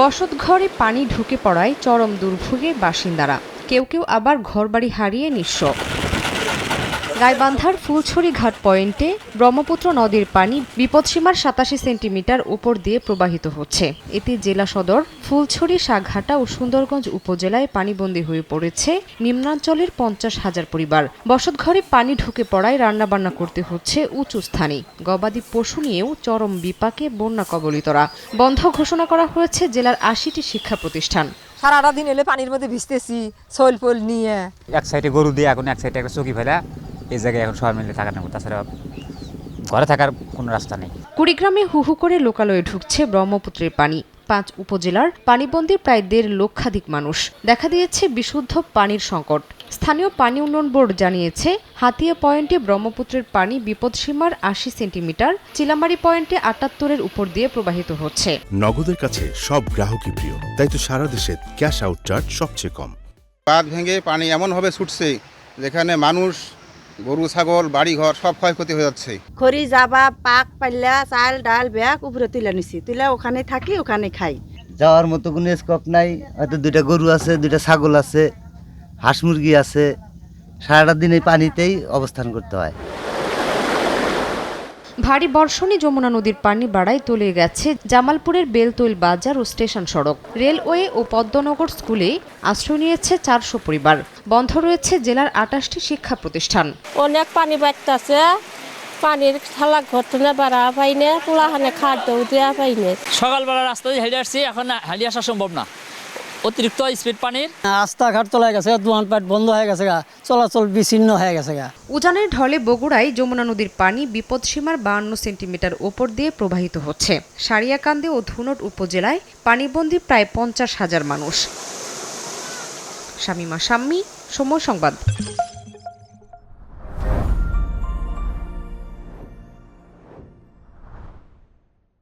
বসতঘরে পানি ঢুকে পড়ায় চরম দুর্ভোগে বাসিন্দারা। কেউ কেউ আবার ঘরবাড়ি হারিয়ে নিঃস্ব। গাইবান্ধার ফুলছড়ি ঘাট পয়েন্টে ব্রহ্মপুত্র নদীর পানি বিপদসীমার সাতাশি সেন্টিমিটার উপর দিয়ে প্রবাহিত হচ্ছে। এতে জেলা সদর ফুলছড়ি সাঘাটা ও সুন্দরগঞ্জ উপজেলায় পানিবন্দী হয়ে পড়েছে নিম্নাঞ্চলের পঞ্চাশ হাজার পরিবার। বসতঘরে পানি ঢুকে পড়ায় রান্নাবান্না করতে হচ্ছে উঁচু স্থানে। গবাদি পশু নিয়েও চরম বিপাকে বন্যা কবলিতরা। বন্ধ ঘোষণা করা হয়েছে জেলার আশিটি শিক্ষা প্রতিষ্ঠান। সারাটা দিন এলে পানির মধ্যে ভিজতেছি সোল ফোল নিয়ে। এক সাইডে গরু দিয়ে এখন এক সাইডে একটা চকি ফেলা। এই জায়গায় এখন সবাই মিলে থাকার নেব তাছাড়া ঘরে থাকার কোনো রাস্তা নেই। কুড়িগ্রামে হুহু করে লোকালয়ে ঢুকছে ব্রহ্মপুত্রের পানি। পাঁচ উপজেলার পানিবন্দী প্রায় দেড় লক্ষাধিক মানুষ। দেখা দিয়েছে বিশুদ্ধ পানির সংকট। স্থানীয় পানি উন্নয়ন বোর্ড জানিয়েছে হাতিয়া পয়েন্টে ব্রহ্মপুত্রের পানি বিপদসীমার আশি সেন্টিমিটার চিলামারি পয়েন্টে আটাত্তরের উপর দিয়ে প্রবাহিত হচ্ছে। নগদের কাছে সব গ্রাহকই প্রিয় তাই তো সারা দেশে ক্যাশ আউট চার্জ সবচেয়ে কম। বাঁধ ভেঙে পানি এমনভাবে ছুটছে যেখানে মানুষ গরু ছাগল বাড়ি ঘর সব ক্ষয়ক্ষতি হয়ে যাচ্ছে। খড়ি যাবা পাক পাল্লা চাল ডাল ব্যাগ উপরে তুলে নিছি। তুলে ওখানে থাকি ওখানে খাই। যাওয়ার মতো কোনো স্কোপ নাই। হয়তো দুইটা গরু আছে দুইটা ছাগল আছে হাঁস মুরগি আছে। সারাটা দিন এই পানিতেই অবস্থান করতে হয়। ভারী বর্ষণে যমুনা নদীর পানি বাড়ায় তলিয়ে গেছে জামালপুরের বেলতৈল বাজার ও স্টেশন সড়ক। রেলওয়ে ও পদ্মনগর স্কুলে আশ্রয় নিয়েছে চারশো পরিবার। বন্ধ রয়েছে জেলার আটাশটি শিক্ষা প্রতিষ্ঠান। অনেক পানি বাড়তেছে। পানির থালা ঘটনা বাড়া পাইনে পোলাখানে খাদ্য দেওয়া পাইনে। সকালবেলা রাস্তা দিয়ে হেঁটে আসছি এখন হেঁটে আসা সম্ভব না। অতিরিক্ত স্পিড পানির। রাস্তাঘাট চলে গেছে দোকানপাট বন্ধ হয়ে গেছে গা চলাচল বিচ্ছিন্ন হয়ে গেছে গা। উজানের ঢলে বগুড়ায় যমুনা নদীর পানি বিপদসীমার বাহান্ন সেন্টিমিটার ওপর দিয়ে প্রবাহিত হচ্ছে। সারিয়াকান্দি ও ধুনট উপজেলায় পানিবন্দী প্রায় পঞ্চাশ হাজার মানুষ। শামিমা শাম্মী সময় সংবাদ।